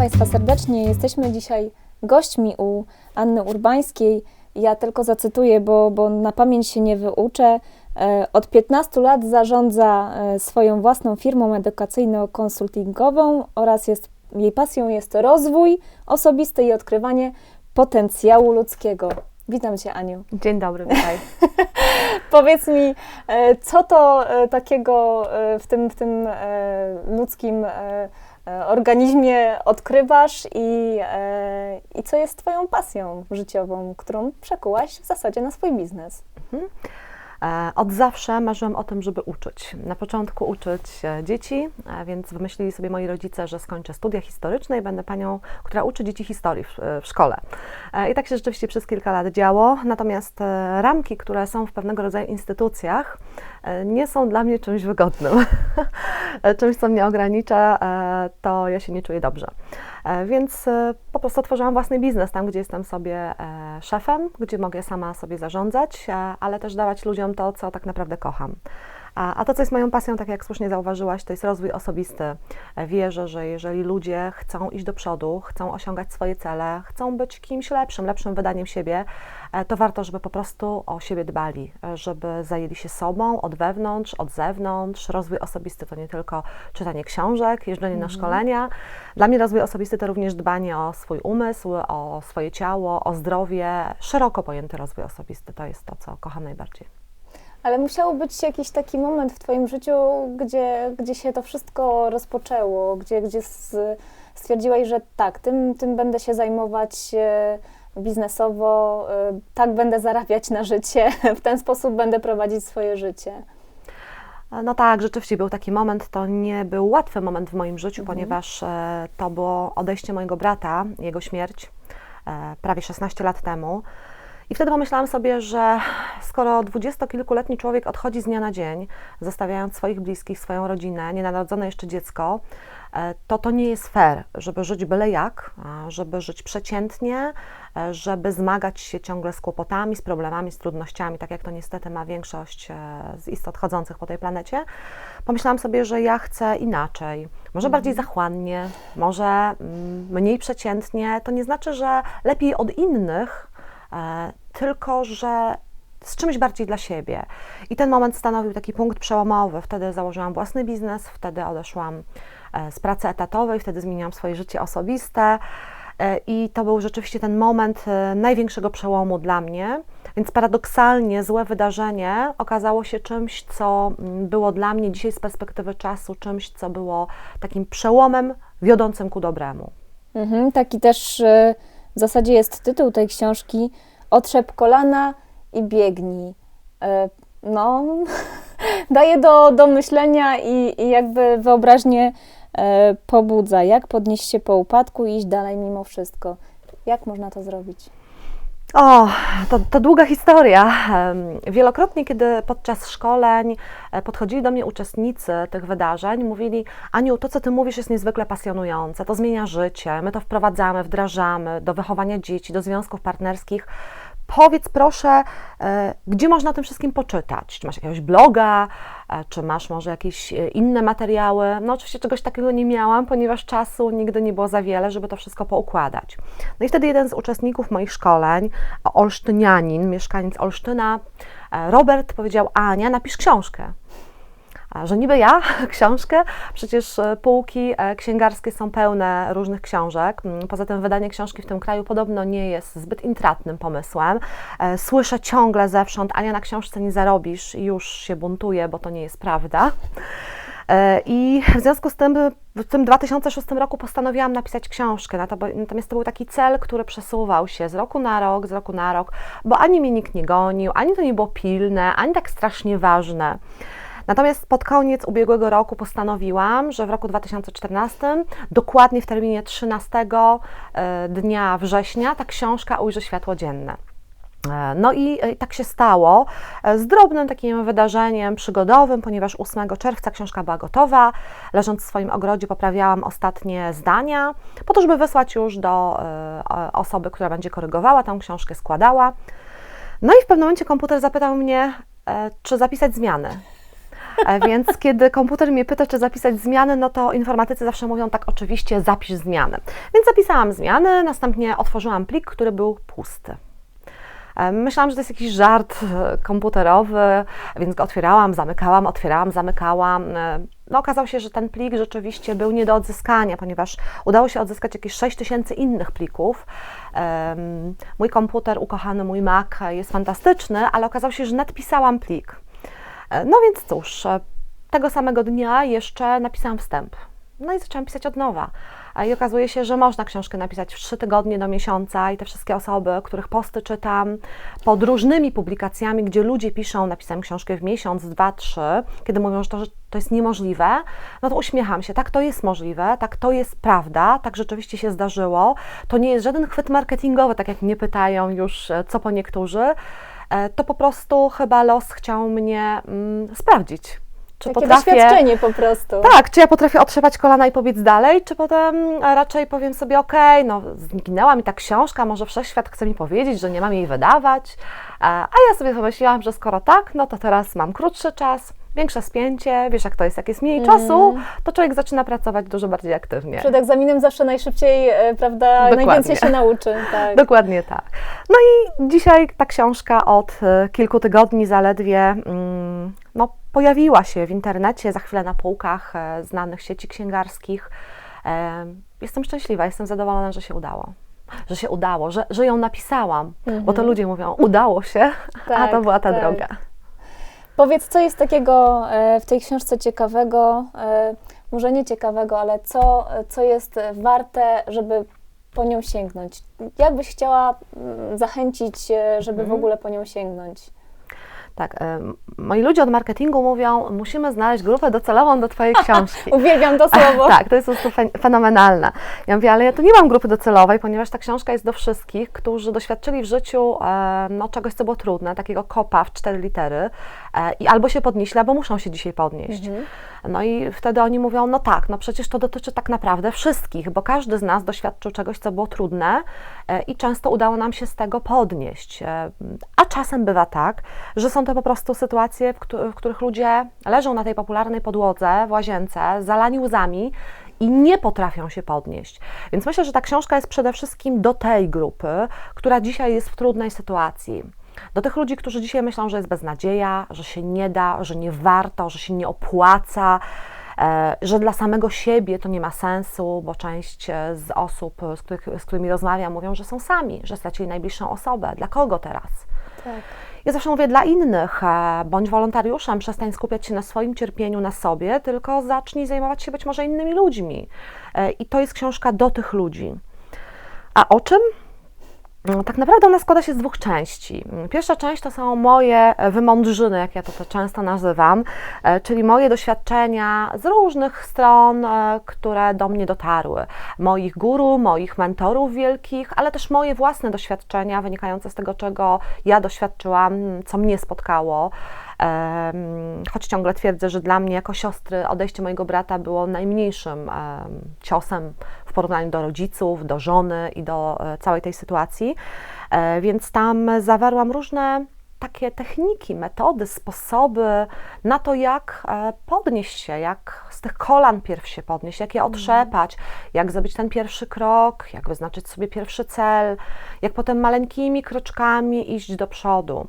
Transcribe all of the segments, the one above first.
Państwa serdecznie. Jesteśmy dzisiaj gośćmi u Anny Urbańskiej. Ja tylko zacytuję, bo, bo na pamięć się nie wyuczę. E, Od 15 lat zarządza e, swoją własną firmą edukacyjno-konsultingową oraz jest, jej pasją jest rozwój osobisty i odkrywanie potencjału ludzkiego. Witam Cię, Aniu. Dzień dobry, witaj. Powiedz mi, e, co to takiego w tym, w tym ludzkim organizmie odkrywasz i, e, i co jest Twoją pasją życiową, którą przekułaś w zasadzie na swój biznes? E, Od zawsze marzyłam o tym, żeby uczyć. Na początku uczyć e, dzieci, e, więc wymyślili sobie moi rodzice, że skończę studia historyczne i będę panią, która uczy dzieci historii w, w szkole. E, I tak się rzeczywiście przez kilka lat działo. Natomiast e, ramki, które są w pewnego rodzaju instytucjach, e, nie są dla mnie czymś wygodnym. E, czymś, co mnie ogranicza, e, to ja się nie czuję dobrze. E, Więc e, po prostu otworzyłam własny biznes tam, gdzie jestem sobie e, szefem, gdzie mogę sama sobie zarządzać, e, ale też dawać ludziom to, co tak naprawdę kocham. A, a to, co jest moją pasją, tak jak słusznie zauważyłaś, to jest rozwój osobisty. E, Wierzę, że jeżeli ludzie chcą iść do przodu, chcą osiągać swoje cele, chcą być kimś lepszym, lepszym wydaniem siebie, e, to warto, żeby po prostu o siebie dbali, e, żeby zajęli się sobą od wewnątrz, od zewnątrz. Rozwój osobisty to nie tylko czytanie książek, jeżdżenie na szkolenia. Dla mnie rozwój osobisty to również dbanie o swój umysł, o swoje ciało, o zdrowie. Szeroko pojęty rozwój osobisty to jest to, co kocham najbardziej. Ale musiał być jakiś taki moment w Twoim życiu, gdzie, gdzie się to wszystko rozpoczęło, gdzie, gdzie stwierdziłaś, że tak, tym, tym będę się zajmować e, biznesowo, e, tak będę zarabiać na życie, w ten sposób będę prowadzić swoje życie. No tak, rzeczywiście był taki moment, to nie był łatwy moment w moim życiu, ponieważ e, to było odejście mojego brata, jego śmierć prawie 16 lat temu. I wtedy pomyślałam sobie, że skoro dwudziestokilkuletni człowiek odchodzi z dnia na dzień, zostawiając swoich bliskich, swoją rodzinę, nienarodzone jeszcze dziecko, e, to to nie jest fair, żeby żyć byle jak, a żeby żyć przeciętnie, e, żeby zmagać się ciągle z kłopotami, z problemami, z trudnościami, tak jak to niestety ma większość e, z istot chodzących po tej planecie. Pomyślałam sobie, że ja chcę inaczej, może bardziej zachłannie, może mm, mniej przeciętnie. To nie znaczy, że lepiej od innych, e, tylko że z czymś bardziej dla siebie. I ten moment stanowił taki punkt przełomowy. Wtedy założyłam własny biznes, wtedy odeszłam e, z pracy etatowej, wtedy zmieniłam swoje życie osobiste. E, I to był rzeczywiście ten moment e, największego przełomu dla mnie. Więc paradoksalnie złe wydarzenie okazało się czymś, co mm, było dla mnie dzisiaj z perspektywy czasu, czymś, co było takim przełomem wiodącym ku dobremu. Mhm, taki też e, w zasadzie jest tytuł tej książki Otrzep kolana i biegnij. E, No, daje do, do myślenia i, i jakby wyobraźnię e, pobudza. Jak podnieść się po upadku i iść dalej mimo wszystko? Jak można to zrobić? O, to, to długa historia. Wielokrotnie, kiedy podczas szkoleń e, podchodzili do mnie uczestnicy tych wydarzeń, mówili: Aniu, to co ty mówisz jest niezwykle pasjonujące, to zmienia życie, my to wprowadzamy, wdrażamy do wychowania dzieci, do związków partnerskich. Powiedz proszę, e, gdzie można o tym wszystkim poczytać? Czy masz jakiegoś bloga, e, czy masz może jakieś e, inne materiały? No oczywiście czegoś takiego nie miałam, ponieważ czasu nigdy nie było za wiele, żeby to wszystko poukładać. No i wtedy jeden z uczestników moich szkoleń, olsztynianin, mieszkaniec Olsztyna, Robert powiedział, Ania, napisz książkę. Że niby ja książkę, przecież e, półki e, księgarskie są pełne różnych książek. Mm, Poza tym wydanie książki w tym kraju podobno nie jest zbyt intratnym pomysłem. E, Słyszę ciągle zewsząd, Ania na książce nie zarobisz już się buntuję, bo to nie jest prawda. I w związku z tym w tym 2006 roku postanowiłam napisać książkę, natomiast to był taki cel, który przesuwał się z roku na rok, z roku na rok, bo ani mnie nikt nie gonił, ani to nie było pilne, ani tak strasznie ważne. Natomiast pod koniec ubiegłego roku postanowiłam, że w roku 2014, dokładnie w terminie 13 e, dnia września, ta książka ujrzy światło dzienne. E, No i e, tak się stało z drobnym takim wydarzeniem przygodowym, ponieważ 8 czerwca książka była gotowa. Leżąc w swoim ogrodzie poprawiałam ostatnie zdania, po to, żeby wysłać już do osoby, która będzie korygowała tę książkę, składała. No i w pewnym momencie komputer zapytał mnie, czy zapisać zmiany. E, Więc kiedy komputer mnie pyta, czy zapisać zmiany, no to informatycy zawsze mówią tak, oczywiście zapisz zmiany. Więc zapisałam zmiany, następnie otworzyłam plik, który był pusty. E, Myślałam, że to jest jakiś żart e, komputerowy, więc go otwierałam, zamykałam, otwierałam, zamykałam. No, okazało się, że ten plik rzeczywiście był nie do odzyskania, ponieważ udało się odzyskać jakieś 6 tysięcy innych plików. Mój komputer, ukochany mój Mac jest fantastyczny, ale okazało się, że nadpisałam plik. E, No więc cóż, e, tego samego dnia jeszcze napisałam wstęp. No i zaczęłam pisać od nowa. I okazuje się, że można książkę napisać w trzy tygodnie do miesiąca i te wszystkie osoby, których posty czytam pod różnymi publikacjami, gdzie ludzie piszą, napisałem książkę w miesiąc, dwa, trzy, kiedy mówią, że to, że to jest niemożliwe, no to uśmiecham się. Tak, to jest możliwe, tak, to jest prawda, tak rzeczywiście się zdarzyło. To nie jest żaden chwyt marketingowy, tak jak mnie pytają już, e, co po niektórzy. E, To po prostu chyba los chciał mnie mm, sprawdzić. Czy Takie doświadczenie po prostu. tak, czy ja potrafię otrzepać kolana i pobiec dalej, czy potem raczej powiem sobie, okej, no zginęła mi ta książka, może wszechświat chce mi powiedzieć, że nie mam jej wydawać, a a ja sobie pomyślałam, że skoro tak, no to teraz mam krótszy czas, większe spięcie, wiesz jak to jest, jak jest mniej czasu, to człowiek zaczyna pracować dużo bardziej aktywnie. Przed egzaminem zawsze najszybciej, e, prawda, Dokładnie. najwięcej się nauczy. Tak. Dokładnie tak. No i dzisiaj ta książka od e, kilku tygodni zaledwie mm, no, pojawiła się w internecie, za chwilę na półkach e, znanych sieci księgarskich. Jestem szczęśliwa, jestem zadowolona, że się udało. Że się udało, że, że ją napisałam, bo to ludzie mówią, udało się, a to Tak, była ta tak. droga. Powiedz, co jest takiego e, w tej książce ciekawego, e, może nie ciekawego, ale co, co jest warte, żeby po nią sięgnąć? Jak byś chciała mm, zachęcić, e, żeby Mhm. w ogóle po nią sięgnąć? Tak, moi ludzie od marketingu mówią, musimy znaleźć grupę docelową do Twojej książki. Uwielbiam to słowo. Tak, to jest po prostu fen- fenomenalne. Ja mówię, ale ja tu nie mam grupy docelowej, ponieważ ta książka jest do wszystkich, którzy doświadczyli w życiu no, czegoś, co było trudne, takiego kopa w cztery litery i albo się podnieśli, albo muszą się dzisiaj podnieść. No i wtedy oni mówią, no tak, no przecież to dotyczy tak naprawdę wszystkich, bo każdy z nas doświadczył czegoś, co było trudne e, i często udało nam się z tego podnieść. E, A czasem bywa tak, że są to po prostu sytuacje, w których ludzie leżą na tej popularnej podłodze w łazience, zalani łzami i nie potrafią się podnieść. Więc myślę, że ta książka jest przede wszystkim do tej grupy, która dzisiaj jest w trudnej sytuacji. Do tych ludzi, którzy dzisiaj myślą, że jest beznadzieja, że się nie da, że nie warto, że się nie opłaca, e, że dla samego siebie to nie ma sensu, bo część e, z osób, z, których, z którymi rozmawiam, mówią, że są sami, że stracili najbliższą osobę. Dla kogo teraz? Tak. Ja zawsze mówię dla innych, e, bądź wolontariuszem, przestań skupiać się na swoim cierpieniu, na sobie, tylko zacznij zajmować się być może innymi ludźmi. E, I to jest książka do tych ludzi. A o czym? Mm, Tak naprawdę ona składa się z dwóch części. Mm, Pierwsza część to są moje e, wymądrzyny, jak ja to, to często nazywam, e, czyli moje doświadczenia z różnych stron, e, które do mnie dotarły. Moich guru, moich mentorów wielkich, ale też moje własne doświadczenia wynikające z tego, czego ja doświadczyłam, co mnie spotkało. Choć ciągle twierdzę, że dla mnie jako siostry odejście mojego brata było najmniejszym em, ciosem w porównaniu do rodziców, do żony i do e, całej tej sytuacji. E, Więc tam zawarłam różne takie techniki, metody, sposoby na to, jak e, podnieść się, jak z tych kolan pierw się podnieść, jak je otrzepać, jak zrobić ten pierwszy krok, jak wyznaczyć sobie pierwszy cel, jak potem maleńkimi kroczkami iść do przodu.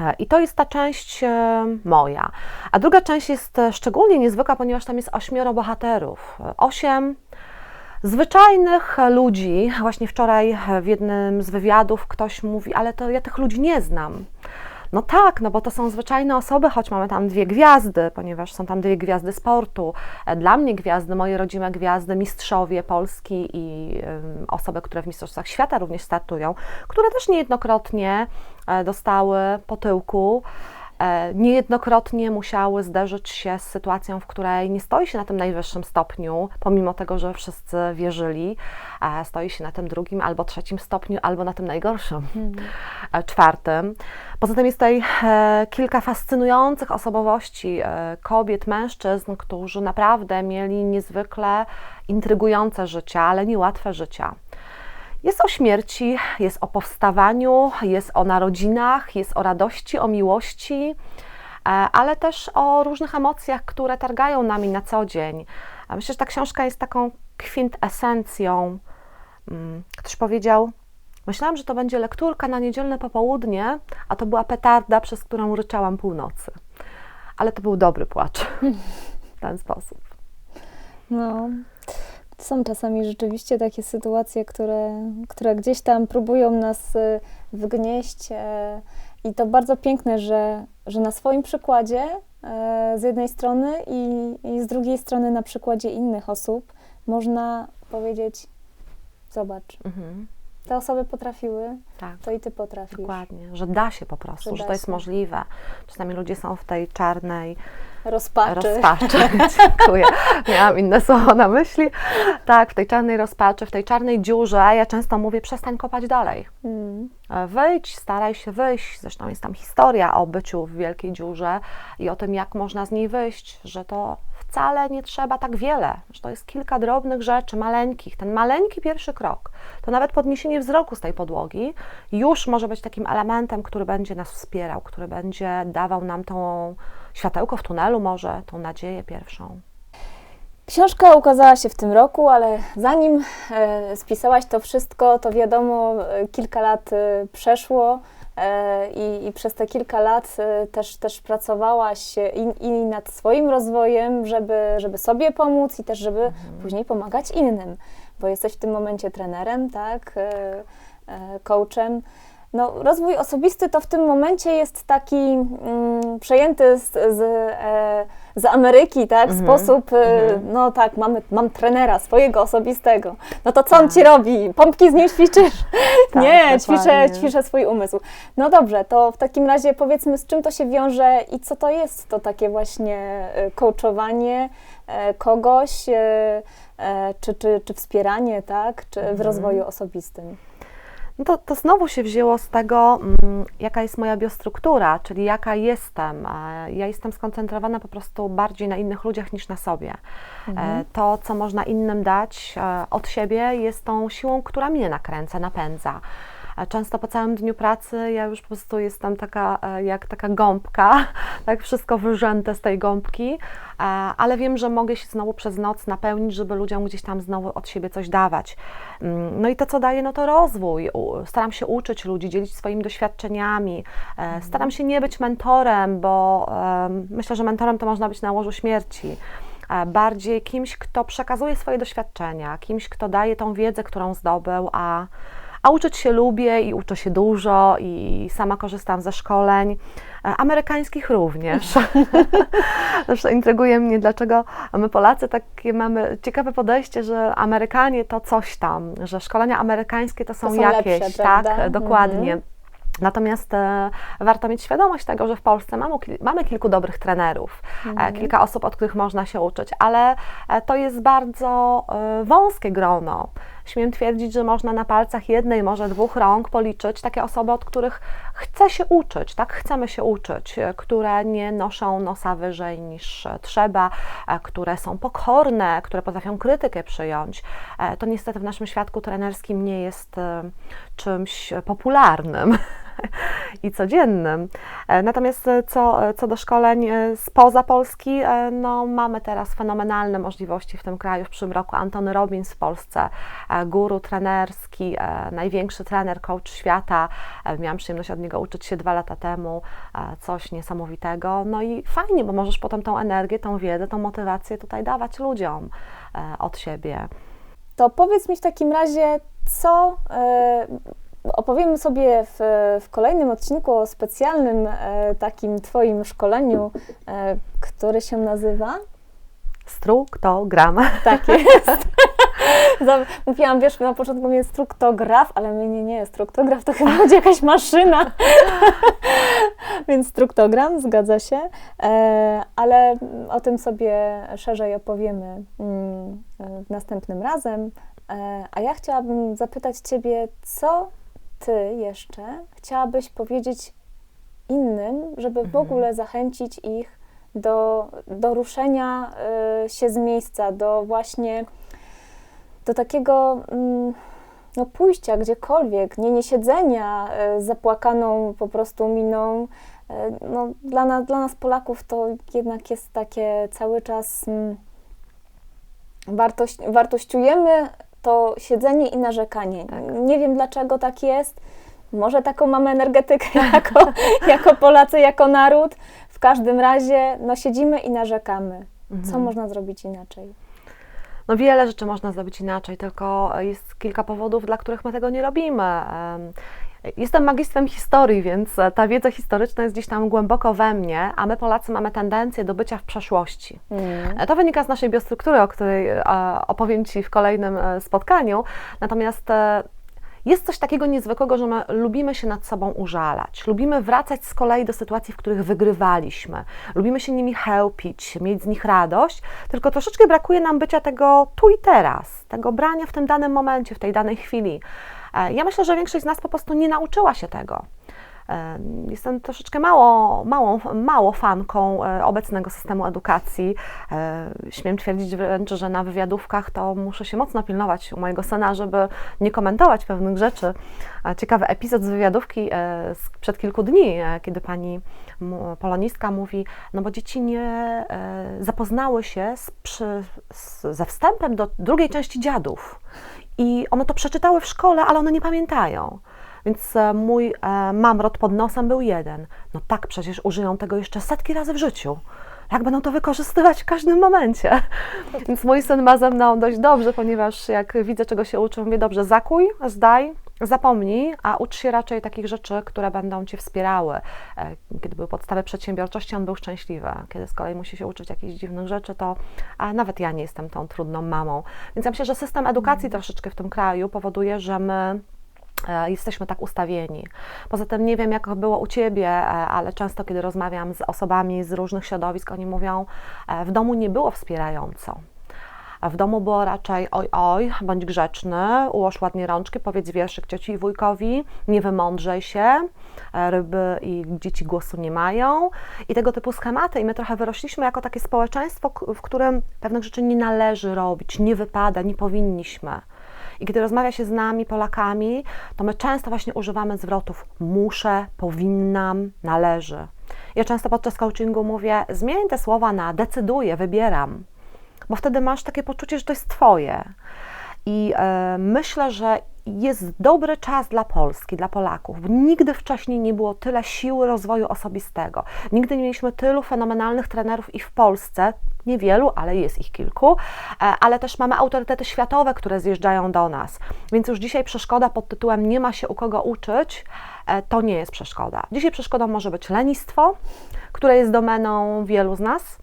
E, I to jest ta część e, moja. A druga część jest e, szczególnie niezwykła, ponieważ tam jest ośmioro bohaterów. Osiem zwyczajnych ludzi. Właśnie wczoraj w jednym z wywiadów ktoś mówi, ale to ja tych ludzi nie znam. No tak, no bo to są zwyczajne osoby, choć mamy tam dwie gwiazdy, ponieważ są tam dwie gwiazdy sportu. Dla mnie gwiazdy, moje rodzime gwiazdy, mistrzowie Polski i osoby, które w Mistrzostwach Świata również startują, które też niejednokrotnie dostały po tyłku. e, Niejednokrotnie musiały zderzyć się z sytuacją, w której nie stoi się na tym najwyższym stopniu, pomimo tego, że wszyscy wierzyli, a stoi się na tym drugim albo trzecim stopniu, albo na tym najgorszym, e, czwartym. Poza tym jest tutaj e, kilka fascynujących osobowości e, kobiet, mężczyzn, którzy naprawdę mieli niezwykle intrygujące życia, ale niełatwe życia. Jest o śmierci, jest o powstawaniu, jest o narodzinach, jest o radości, o miłości. ale też o różnych emocjach, które targają nami na co dzień. Myślę, że ta książka jest taką kwintesencją. Mm, ktoś powiedział, myślałam, że to będzie lekturka na niedzielne popołudnie, a to była petarda, przez którą ryczałam północy. Ale to był dobry płacz w ten sposób. No, są czasami rzeczywiście takie sytuacje, które, które gdzieś tam próbują nas y, wgnieść e, i to bardzo piękne, że, że na swoim przykładzie e, z jednej strony i, i z drugiej strony na przykładzie innych osób można powiedzieć zobacz, Mhm. te osoby potrafiły, Tak. to i ty potrafisz. Dokładnie, że da się po prostu, Że że, to jest możliwe. Czasami ludzie są w tej czarnej Rozpaczy. rozpaczy. Dziękuję. Miałam inne słowo na myśli. Tak, w tej czarnej rozpaczy, w tej czarnej dziurze. Ja często mówię, przestań kopać dalej. Mm. E, Wyjdź, staraj się wyjść. Zresztą jest tam historia o byciu w wielkiej dziurze i o tym, jak można z niej wyjść, że to wcale nie trzeba tak wiele, że to jest kilka drobnych rzeczy, maleńkich. Ten maleńki pierwszy krok, to nawet podniesienie wzroku z tej podłogi już może być takim elementem, który będzie nas wspierał, który będzie dawał nam tą światełko w tunelu, może tą nadzieję pierwszą. Książka ukazała się w tym roku, ale zanim e, spisałaś to wszystko, to wiadomo, e, kilka lat e, przeszło i, i przez te kilka lat e, też, też pracowałaś e, i, i nad swoim rozwojem, żeby, żeby sobie pomóc i też, żeby później pomagać innym, bo jesteś w tym momencie trenerem, tak, e, e, coachem. No, rozwój osobisty to w tym momencie jest taki mm, przejęty z, z, e, z Ameryki, tak? Mhm, Sposób, e, mhm. no tak, mamy, mam trenera swojego osobistego. No to co on Tak. ci robi? Pompki z nim ćwiczysz? Tak, Nie, ćwiczę, dokładnie. ćwiczę swój umysł. No dobrze, to w takim razie powiedzmy, z czym to się wiąże i co to jest to takie właśnie e, coachowanie e, kogoś, e, e, czy, czy, czy wspieranie, tak? Czy w Mhm. rozwoju osobistym. No to, to znowu się wzięło z tego, mm, jaka jest moja biostruktura, czyli jaka jestem. E, Ja jestem skoncentrowana po prostu bardziej na innych ludziach niż na sobie. E, To, co można innym dać e, od siebie, jest tą siłą, która mnie nakręca, napędza. Często po całym dniu pracy ja już po prostu jestem taka e, jak taka gąbka, tak wszystko wyrzęte z tej gąbki, e, ale wiem, że mogę się znowu przez noc napełnić, żeby ludziom gdzieś tam znowu od siebie coś dawać. Mm, No i to, co daje, no to rozwój. Staram się uczyć ludzi, dzielić swoimi doświadczeniami. E, Staram się nie być mentorem, bo myślę, że mentorem to można być na łożu śmierci. Bardziej kimś, kto przekazuje swoje doświadczenia, kimś, kto daje tą wiedzę, którą zdobył, a, a uczyć się lubię i uczę się dużo i sama korzystam ze szkoleń, e, amerykańskich również. Zawsze intryguje mnie, dlaczego my Polacy takie mamy ciekawe podejście, że Amerykanie to coś tam, że szkolenia amerykańskie to są, są jakieś, lepsze, tak, prawda? dokładnie. Mhm. Natomiast e, warto mieć świadomość tego, że w Polsce mamy, mamy kilku dobrych trenerów, Mhm. e, kilka osób, od których można się uczyć, ale e, to jest bardzo e, wąskie grono. Śmiem twierdzić, że można na palcach jednej, może dwóch rąk policzyć takie osoby, od których chce się uczyć, tak? Chcemy się uczyć, e, które nie noszą nosa wyżej niż e, trzeba, e, które są pokorne, które potrafią krytykę przyjąć. To niestety w naszym świadku trenerskim nie jest czymś popularnym i codziennym. E, Natomiast e, co, co do szkoleń e, spoza Polski, e, no mamy teraz fenomenalne możliwości w tym kraju. W przyszłym roku Antony Robbins w Polsce, e, guru trenerski, e, największy trener, coach świata. E, Miałam przyjemność od niego uczyć się dwa lata temu, e, coś niesamowitego. No i fajnie, bo możesz potem tą energię, tą wiedzę, tą motywację tutaj dawać ludziom e, od siebie. To powiedz mi w takim razie, co e, opowiemy sobie w, w kolejnym odcinku o specjalnym e, takim Twoim szkoleniu, e, który się nazywa. Struktogram. Tak jest. Mówiłam, wiesz, na początku jest struktograf, ale mnie nie, nie, struktograf to chyba będzie jakaś maszyna. Więc struktogram, zgadza się. E, ale o tym sobie szerzej opowiemy mm, e, następnym razem. E, a ja chciałabym zapytać Ciebie, co Ty jeszcze chciałabyś powiedzieć innym, żeby w ogóle zachęcić ich do, do ruszenia y, się z miejsca, do właśnie do takiego mm, no, pójścia gdziekolwiek, nie, nie siedzenia y, z zapłakaną po prostu miną, e, no, dla, na, dla nas Polaków to jednak jest takie cały czas mm, wartość, wartościujemy to siedzenie i narzekanie. Nie wiem dlaczego tak jest. Może taką mamy energetykę jako, jako Polacy, jako naród. W każdym razie no, siedzimy i narzekamy. Co można zrobić inaczej? No wiele rzeczy można zrobić inaczej, tylko jest kilka powodów, dla których my tego nie robimy. Em, Jestem magistrem historii, więc ta wiedza historyczna jest gdzieś tam głęboko we mnie, a my Polacy mamy tendencję do bycia w przeszłości. Mm. To wynika z naszej biostruktury, o której e, opowiem Ci w kolejnym e, spotkaniu. Natomiast e, jest coś takiego niezwykłego, że my lubimy się nad sobą użalać. Lubimy wracać z kolei do sytuacji, w których wygrywaliśmy. Lubimy się nimi chełpić, mieć z nich radość, tylko troszeczkę brakuje nam bycia tego tu i teraz, tego brania w tym danym momencie, w tej danej chwili. E, Ja myślę, że większość z nas po prostu nie nauczyła się tego. E, Jestem troszeczkę mało, mało, mało fanką e, obecnego systemu edukacji. Śmiem twierdzić wręcz, że na wywiadówkach to muszę się mocno pilnować u mojego syna, żeby nie komentować pewnych rzeczy. Ciekawy epizod z wywiadówki sprzed kilku dni, kiedy pani polonistka mówi, no bo dzieci nie zapoznały się z, przy, z, ze wstępem do drugiej części dziadów. I one to przeczytały w szkole, ale one nie pamiętają. Więc e, mój e, mamrot pod nosem był jeden. No tak, przecież użyją tego jeszcze setki razy w życiu. Jak będą to wykorzystywać w każdym momencie. Więc mój syn ma ze mną dość dobrze, ponieważ jak widzę, czego się uczę, mówię, dobrze, zakuj, zdaj, zapomnij, a ucz się raczej takich rzeczy, które będą Cię wspierały. E, Kiedy były podstawy przedsiębiorczości, on był szczęśliwy. Kiedy z kolei musi się uczyć jakichś dziwnych rzeczy, to a nawet ja nie jestem tą trudną mamą. Więc ja myślę, że system edukacji troszeczkę w tym kraju powoduje, że my e, jesteśmy tak ustawieni. Poza tym nie wiem, jak było u Ciebie, e, ale często, kiedy rozmawiam z osobami z różnych środowisk, oni mówią, w domu nie było wspierająco. W domu było raczej oj, oj, bądź grzeczny, ułoż ładnie rączki, powiedz wierszyk cioci i wujkowi, nie wymądrzej się, e, ryby i dzieci głosu nie mają i tego typu schematy. I my trochę wyrośliśmy jako takie społeczeństwo, w którym pewnych rzeczy nie należy robić, nie wypada, nie powinniśmy. I kiedy rozmawia się z nami, Polakami, to my często właśnie używamy zwrotów muszę, powinnam, należy. Ja często podczas coachingu mówię, zmień te słowa na decyduję, wybieram, bo wtedy masz takie poczucie, że to jest Twoje. I e, myślę, że jest dobry czas dla Polski, dla Polaków. Nigdy wcześniej nie było tyle siły rozwoju osobistego. Nigdy nie mieliśmy tylu fenomenalnych trenerów i w Polsce, niewielu, ale jest ich kilku, e, ale też mamy autorytety światowe, które zjeżdżają do nas. Więc już dzisiaj przeszkoda pod tytułem nie ma się u kogo uczyć, e, to nie jest przeszkoda. Dzisiaj przeszkodą może być lenistwo, które jest domeną wielu z nas,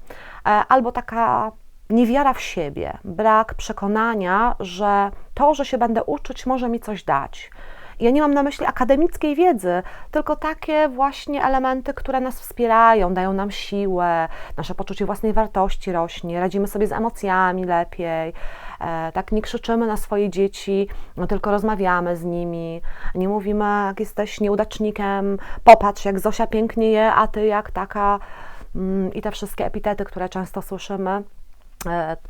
e, albo taka niewiara w siebie, brak przekonania, że to, że się będę uczyć, może mi coś dać. Ja nie mam na myśli akademickiej wiedzy, tylko takie właśnie elementy, które nas wspierają, dają nam siłę, nasze poczucie własnej wartości rośnie, radzimy sobie z emocjami lepiej, e, tak nie krzyczymy na swoje dzieci, no tylko rozmawiamy z nimi, nie mówimy, jak jesteś nieudacznikiem, popatrz, jak Zosia pięknie je, a ty jak taka mm, i te wszystkie epitety, które często słyszymy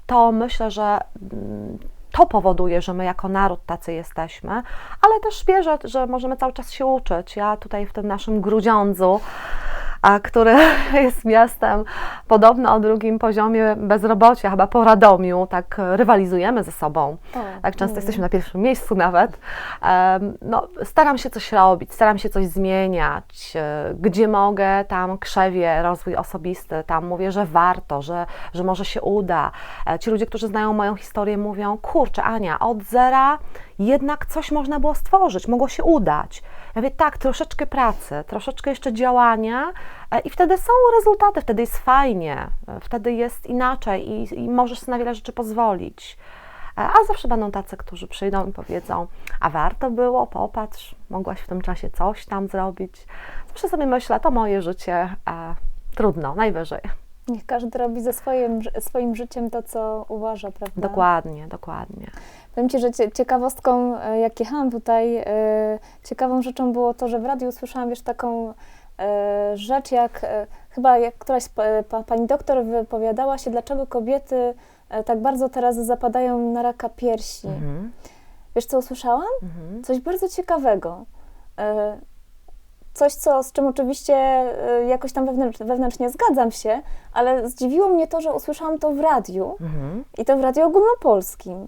to myślę, że mm, to powoduje, że my jako naród tacy jesteśmy, ale też wierzę, że możemy cały czas się uczyć. Ja tutaj w tym naszym Grudziądzu, a który jest miastem podobno o drugim poziomie bezrobocia, chyba po Radomiu, tak rywalizujemy ze sobą. O, Tak często mm. jesteśmy na pierwszym miejscu nawet. Em, No, staram się coś robić, staram się coś zmieniać. E, Gdzie mogę, tam krzewię rozwój osobisty, tam mówię, że warto, że, że może się uda. E, Ci ludzie, którzy znają moją historię, mówią: Kurczę, Ania, od zera jednak coś można było stworzyć, mogło się udać. Ja mówię, tak, troszeczkę pracy, troszeczkę jeszcze działania e, i wtedy są rezultaty, wtedy jest fajnie, e, wtedy jest inaczej i, i możesz sobie na wiele rzeczy pozwolić. E, A zawsze będą tacy, którzy przyjdą i powiedzą, a warto było, popatrz, mogłaś w tym czasie coś tam zrobić. Zawsze sobie myślę, to moje życie, trudno, najwyżej. Niech każdy robi ze swoim, swoim życiem to, co uważa, prawda? Dokładnie, dokładnie. Powiem Ci, że cie- ciekawostką, e, jak jechałam tutaj, e, ciekawą rzeczą było to, że w radiu usłyszałam, wiesz, taką e, rzecz, jak chyba jak któraś pa, pa, pani doktor wypowiadała się, dlaczego kobiety tak bardzo teraz zapadają na raka piersi. Mhm, Wiesz, co usłyszałam? mhm. Coś bardzo ciekawego. Coś, co, z czym oczywiście e, jakoś tam wewnętrz, wewnętrznie zgadzam się, ale zdziwiło mnie to, że usłyszałam to w radiu Mhm. i to w radiu ogólnopolskim.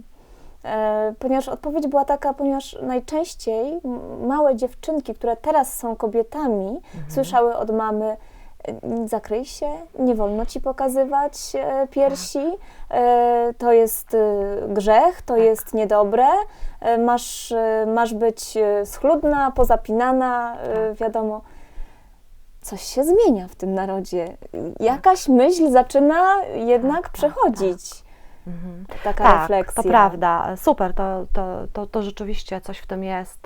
E, ponieważ odpowiedź była taka, ponieważ najczęściej małe dziewczynki, które teraz są kobietami, słyszały od mamy zakryj się, nie wolno ci pokazywać e, piersi, e, to jest e, grzech, to jest niedobre, masz, masz być schludna, pozapinana, e, wiadomo. Coś się zmienia w tym narodzie. Jakaś myśl zaczyna jednak przechodzić. Mhm. Taka Tak, refleksja. to prawda. Super, to, to, to, to rzeczywiście coś w tym jest.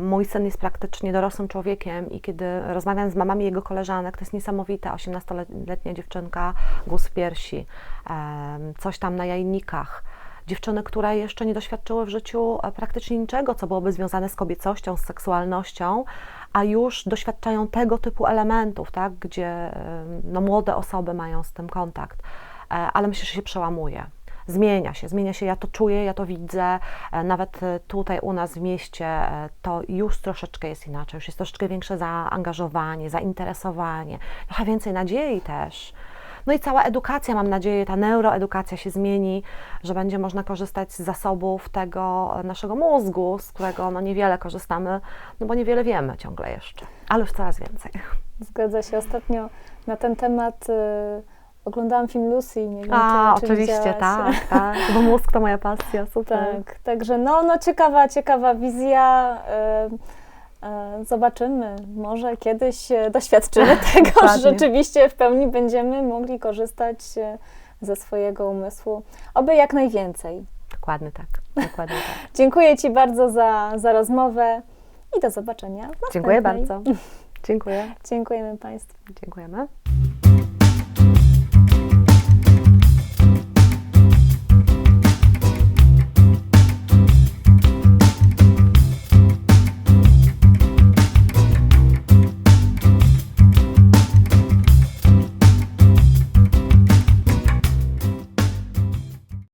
Mój syn jest praktycznie dorosłym człowiekiem i kiedy rozmawiam z mamami jego koleżanek, to jest niesamowite, 18-letnia dziewczynka, głos w piersi, coś tam na jajnikach. Dziewczyny, które jeszcze nie doświadczyły w życiu e, praktycznie niczego, co byłoby związane z kobiecością, z seksualnością, a już doświadczają tego typu elementów, tak, gdzie no, młode osoby mają z tym kontakt. E, Ale myślę, że się przełamuje. Zmienia się, zmienia się, ja to czuję, ja to widzę, e, nawet e, tutaj u nas w mieście e, to już troszeczkę jest inaczej, już jest troszeczkę większe zaangażowanie, zainteresowanie, trochę więcej nadziei też. No i cała edukacja, mam nadzieję, ta neuroedukacja się zmieni, że będzie można korzystać z zasobów tego naszego mózgu, z którego no niewiele korzystamy, no bo niewiele wiemy ciągle jeszcze, ale już coraz więcej. Zgadza się. Ostatnio na ten temat y, oglądałam film Lucy. Nie wiem, A, czy, czy oczywiście, tak, tak, bo mózg to moja pasja, super. Tak, także no, no ciekawa, ciekawa wizja. y, y, Zobaczymy, może kiedyś e, doświadczymy tego, że rzeczywiście w pełni będziemy mogli korzystać e, ze swojego umysłu. Oby jak najwięcej. Dokładnie tak, dokładnie tak. Dziękuję Ci bardzo za, za rozmowę i do zobaczenia. Dziękuję bardzo. Dziękuję. Dziękujemy Państwu. Dziękujemy.